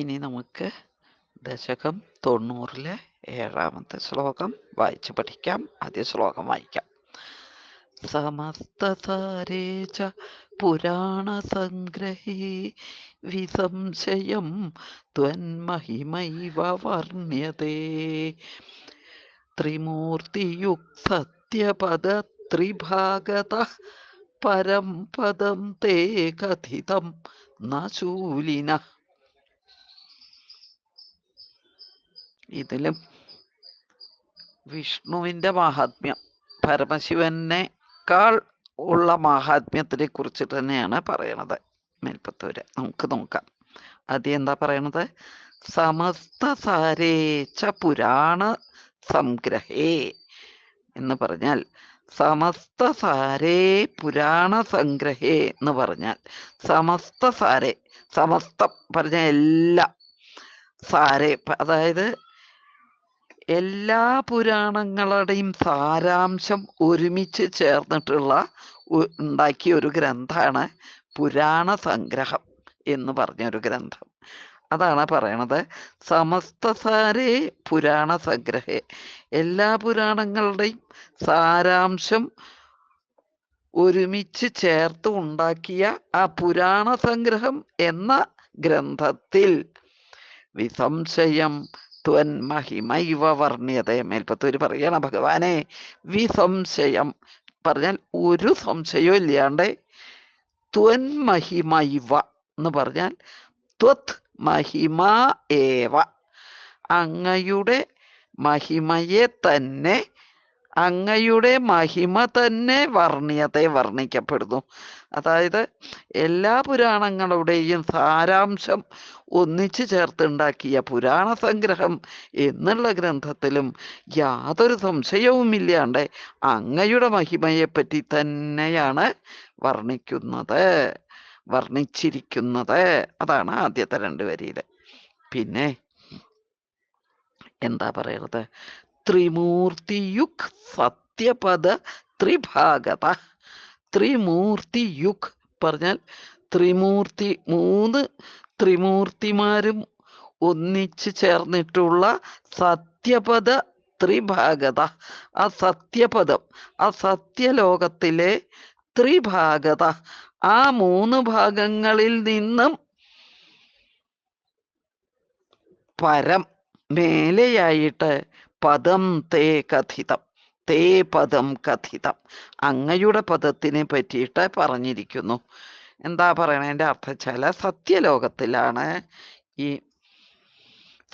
ഇനി നമുക്ക് ദശകം തൊണ്ണൂറിലെ ഏഴാമത്തെ ശ്ലോകം വായിച്ചു പഠിക്കാം. ആദ്യ ശ്ലോകം വായിക്കാം. സമസ്തസാരേ ച പുരാണസംഗ്രഹേ വിസംശയം ത്വന്മഹിമൈവ വർണ്യതേ. ത്രിമൂർത്തിയുക് സത്യപദ ത്രിഭാഗത പരം പദം തേ കഥിതം ന ശൂലിന ഇതിലും വിഷ്ണുവിന്റെ മഹാത്മ്യം പരമശിവനേക്കാൾ ഉള്ള മഹാത്മ്യത്തിനെ കുറിച്ച് തന്നെയാണ് പറയണത് മേൽപ്പത്തൂര്. നമുക്ക് നോക്കാം. ആദ്യം എന്താ പറയണത്? സമസ്ത സാരേച്ച പുരാണ സംഗ്രഹേ എന്ന് പറഞ്ഞാൽ സമസ്ത സാരേ പുരാണ സംഗ്രഹേ എന്ന് പറഞ്ഞാൽ സമസ്ത സാരേ സമസ്തം പറഞ്ഞ എല്ലാ സാരേ അതായത് എല്ലാ പുരാണങ്ങളുടെയും സാരാംശം ഒരുമിച്ച് ചേർന്നിട്ടുള്ള ഉണ്ടാക്കിയ ഒരു ഗ്രന്ഥമാണ് പുരാണ സംഗ്രഹം എന്ന് പറഞ്ഞൊരു ഗ്രന്ഥം. അതാണ് പറയണത്. സമസ്തസാരേ പുരാണ സംഗ്രഹേ എല്ലാ പുരാണങ്ങളുടെയും സാരാംശം ഒരുമിച്ച് ചേർത്ത് ഉണ്ടാക്കിയ ആ പുരാണ സംഗ്രഹം എന്ന ഗ്രന്ഥത്തിൽ വിസംശയം ത്വൻ മഹിമൈവ വർണ്യത. മേൽപ്പത്തൂര് പറയണ ഭഗവാനെ വിസംശയം പറഞ്ഞാൽ ഒരു സംശയവും ഇല്ലാണ്ട് ത്വൻ മഹിമൈവ എന്ന് പറഞ്ഞാൽ ത്വത് മഹിമ ഏവ. അങ്ങയുടെ മഹിമയെ തന്നെ അങ്ങയുടെ മഹിമ തന്നെ വർണ്യത്തെ വർണിക്കപ്പെടുന്നു. അതായത് എല്ലാ പുരാണങ്ങളുടെയും സാരാംശം ഒന്നിച്ചു ചേർത്തുണ്ടാക്കിയ പുരാണ സംഗ്രഹം എന്നുള്ള ഗ്രന്ഥത്തിലും യാതൊരു സംശയവുമില്ലാണ്ട് അങ്ങയുടെ മഹിമയെപ്പറ്റി തന്നെയാണ് വർണിക്കുന്നത് വർണിച്ചിരിക്കുന്നത്. അതാണ് ആദ്യത്തെ രണ്ട് വരിയിൽ പിന്നെ എന്താ പറയുന്നത് ത്രിമൂർത്തിയുക് സത്യപദ ത്രിഭാഗത. ത്രിമൂർത്തിയുക് പറഞ്ഞാൽ ത്രിമൂർത്തി മൂന്ന് ത്രിമൂർത്തിമാരും ഒന്നിച്ച് ചേർന്നിട്ടുള്ള സത്യപദ ത്രിഭാഗത. ആ സത്യപദം ആ സത്യലോകത്തിലെ ത്രിഭാഗത ആ മൂന്ന് ഭാഗങ്ങളിൽ നിന്നും പരം മേലെയായിട്ട് പദം തേ കഥിതം തേ പദം കഥിതം അങ്ങയുടെ പദത്തിനെ പറ്റിയിട്ട് പറഞ്ഞിരിക്കുന്നു. എന്താ പറയണതിന്റെ അർത്ഥം സത്യലോകത്തിലാണ് ഈ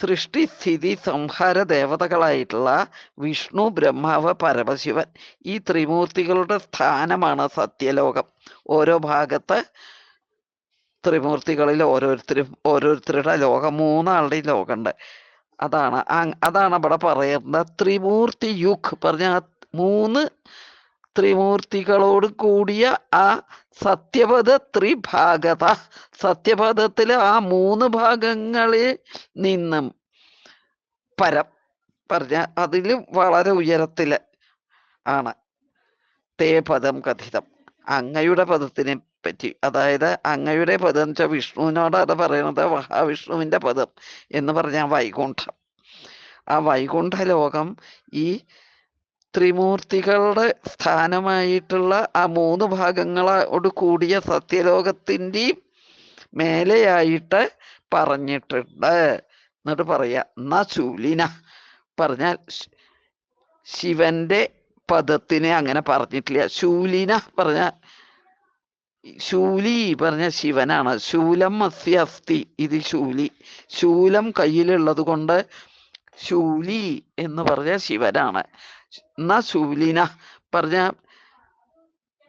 സൃഷ്ടി സ്ഥിതി സംഹാര ദേവതകളായിട്ടുള്ള വിഷ്ണു ബ്രഹ്മാവ് പരമശിവൻ ഈ ത്രിമൂർത്തികളുടെ സ്ഥാനമാണ് സത്യലോകം. ഓരോ ഭാഗത്ത് ത്രിമൂർത്തികളിൽ ഓരോരുത്തരും ഓരോരുത്തരുടെ ലോകം മൂന്നാളുടെയും ലോകമുണ്ട്. അതാണ്. അതാണ് അവിടെ പറയുന്നത്. ത്രിമൂർത്തി യുഗ് പറഞ്ഞ മൂന്ന് ത്രിമൂർത്തികളോട് കൂടിയ ആ സത്യപഥ ത്രിഭാഗത. സത്യപഥത്തിലെ ആ മൂന്ന് ഭാഗങ്ങളിൽ നിന്നും പരം പറഞ്ഞ അതിലും വളരെ ഉയരത്തിൽ ആണ്. തേ പദം കഥിതം. അങ്ങയുടെ പദത്തിനെ പറ്റി. അതായത് അങ്ങയുടെ പദം എന്ന് വെച്ചാൽ വിഷ്ണുവിനോടാണ് പറയുന്നത് മഹാവിഷ്ണുവിന്റെ പദം എന്ന് പറഞ്ഞാൽ വൈകുണ്ഠം. ആ വൈകുണ്ഠ ലോകം ഈ ത്രിമൂർത്തികളുടെ സ്ഥാനമായിട്ടുള്ള ആ മൂന്ന് ഭാഗങ്ങളോട് കൂടിയ സത്യലോകത്തിന്റെയും മേലെയായിട്ട് പറഞ്ഞിട്ടുണ്ട്. എന്നിട്ട് പറയാ ന ശൂലിന. പറഞ്ഞാൽ ശിവന്റെ പദത്തിനെ അങ്ങനെ പറഞ്ഞിട്ടില്ല. ശൂലിന പറഞ്ഞ ശൂലി പറഞ്ഞ ശിവനാണ്. ശൂലം മസ്യ അസ്ഥി ഇത് ശൂലി. ശൂലം കയ്യിലുള്ളത് കൊണ്ട് ശൂലി എന്ന് പറഞ്ഞ ശിവനാണ്. എന്നാ ശൂലിന പറഞ്ഞ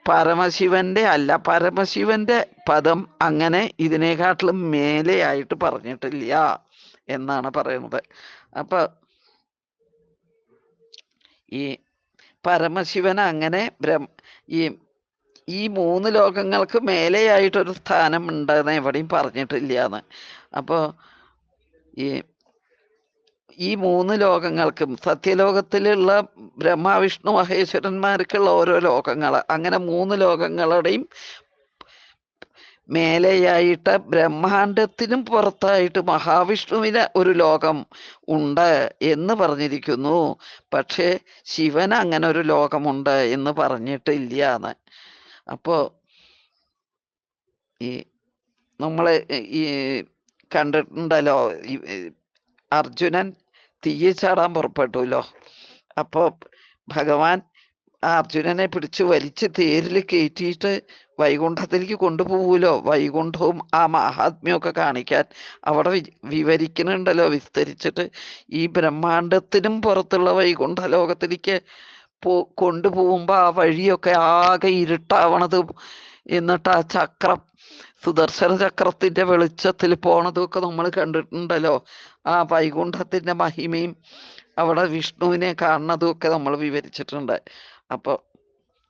പരമശിവന്റെ അല്ല പരമശിവന്റെ പദം അങ്ങനെ ഇതിനെക്കാട്ടിലും മേലെയായിട്ട് പറഞ്ഞിട്ടില്ല എന്നാണ് പറയുന്നത്. അപ്പൊ ഈ പരമശിവൻ അങ്ങനെ ബ്രഹ്മ ഈ ഈ മൂന്ന് ലോകങ്ങൾക്ക് മേലെയായിട്ടൊരു സ്ഥാനം ഉണ്ടെന്ന് എവിടെയും പറഞ്ഞിട്ടില്ല എന്ന് അപ്പോൾ ഈ ഈ മൂന്ന് ലോകങ്ങൾക്കും സത്യലോകത്തിലുള്ള ബ്രഹ്മ വിഷ്ണു മഹേശ്വരന്മാർക്കുള്ള ഓരോ ലോകങ്ങൾ അങ്ങനെ മൂന്ന് ലോകങ്ങളുടെയും മേലെയായിട്ട് ബ്രഹ്മാണ്ടത്തിനും പുറത്തായിട്ട് മഹാവിഷ്ണുവിന് ഒരു ലോകം ഉണ്ട് എന്ന് പറഞ്ഞിരിക്കുന്നു. പക്ഷേ ശിവൻ അങ്ങനെ ഒരു ലോകമുണ്ട് എന്ന് പറഞ്ഞിട്ടില്ല എന്ന് അപ്പോ ഈ നമ്മൾ ഈ കണ്ടിട്ടുണ്ടല്ലോ അർജുനൻ തീയെ ചാടാൻ പുറപ്പെട്ടുല്ലോ. അപ്പോ ഭഗവാൻ അർജുനനെ പിടിച്ച് വലിച്ച് തേരിൽ കയറ്റിയിട്ട് വൈകുണ്ഠത്തിലേക്ക് കൊണ്ടുപോകൂലോ? വൈകുണ്ഠവും ആ മഹാത്മ്യമൊക്കെ കാണിക്കാൻ അവിടെ വിവരിക്കുന്നുണ്ടല്ലോ. വിസ്തരിച്ചിട്ട് ഈ ബ്രഹ്മാണ്ടത്തിനും പുറത്തുള്ള വൈകുണ്ഠ ലോകത്തിലേക്ക് പോ കൊണ്ടുപോകുമ്പോ ആ വഴിയൊക്കെ ആകെ ഇരുട്ടാവണതും എന്നിട്ട് ആ ചക്രം സുദർശന ചക്രത്തിന്റെ വെളിച്ചത്തിൽ പോണതും ഒക്കെ നമ്മൾ കണ്ടിട്ടുണ്ടല്ലോ. ആ വൈകുണ്ഠത്തിന്റെ മഹിമയും അവിടെ വിഷ്ണുവിനെ കാണുന്നതും ഒക്കെ നമ്മൾ വിവരിച്ചിട്ടുണ്ട്. അപ്പൊ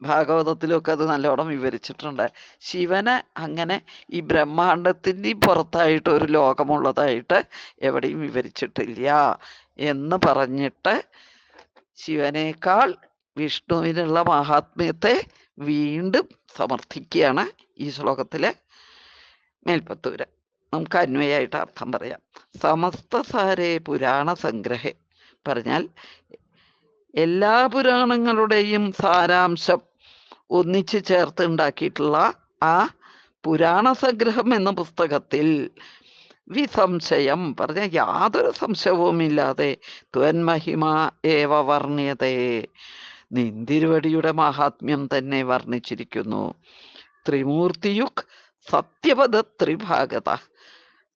ഭാഗവതത്തിലൊക്കെ അത് നല്ലോണം വിവരിച്ചിട്ടുണ്ട്. ശിവന് അങ്ങനെ ഈ ബ്രഹ്മാണ്ടത്തിന് പുറത്തായിട്ട് ഒരു ലോകമുള്ളതായിട്ട് എവിടെയും വിവരിച്ചിട്ടില്ല എന്ന് പറഞ്ഞിട്ട് ശിവനേക്കാൾ വിഷ്ണുവിനുള്ള മഹാത്മ്യത്തെ വീണ്ടും സമർത്ഥിക്കുകയാണ് ഈ ശ്ലോകത്തിലെ മേൽപ്പത്തൂര്. നമുക്ക് അന്വയായിട്ട് അർത്ഥം പറയാം. സമസ്ത സാരേ പുരാണ സംഗ്രഹേ പറഞ്ഞാൽ എല്ലാ പുരാണങ്ങളുടെയും സാരാംശം ഒന്നിച്ച് ചേർത്ത് ഉണ്ടാക്കിയിട്ടുള്ള ആ പുരാണ സംഗ്രഹം എന്ന പുസ്തകത്തിൽ വിസംശയം പറഞ്ഞ യാതൊരു സംശയവുമില്ലാതെ ത്വന്മഹിമ ഏവ വർണ്യതേ നിന്തിരുവടിയുടെ മഹാത്മ്യം തന്നെ വർണിച്ചിരിക്കുന്നു. ത്രിമൂർത്തിയുക് സത്യപദ ത്രിഭാഗത.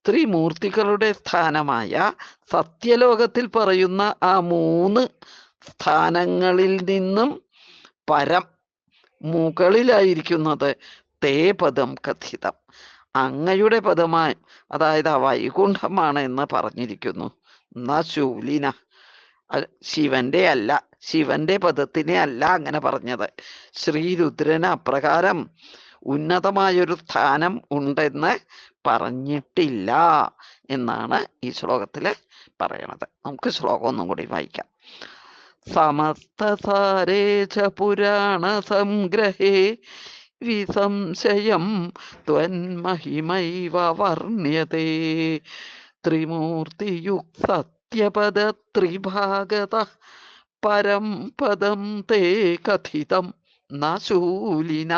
ത്രിമൂർത്തികളുടെ സ്ഥാനമായ സത്യലോകത്തിൽ പറയുന്ന ആ മൂന്ന് സ്ഥാനങ്ങളിൽ നിന്നും പരം മുകളിലായിരിക്കുന്നത് തേ പദം കഥിതം. അങ്ങയുടെ പദമായി അതായത് ആ വൈകുണ്ഠമാണ് എന്ന് പറഞ്ഞിരിക്കുന്നു. എന്നാ ശൂലിന. ശിവന്റെ അല്ല ശിവന്റെ പദത്തിനെ അല്ല അങ്ങനെ പറഞ്ഞത്. ശ്രീരുദ്രന് അപ്രകാരം ഉന്നതമായൊരു സ്ഥാനം ഉണ്ടെന്ന് പറഞ്ഞിട്ടില്ല എന്നാണ് ഈ ശ്ലോകത്തിൽ പറയണത്. നമുക്ക് ശ്ലോകം ഒന്നും കൂടി വായിക്കാം. സമസ്തസാരേ ച പുരാണ സംഗ്രഹേ വിസംശയം ത്വന്മഹിമൈവ വർണ്യത്തെ ത്രിമൂർത്തിയുക് സത്യപദ ത്രിഭാഗത പരം പദം തേ കഥിതം ന ശൂലിന.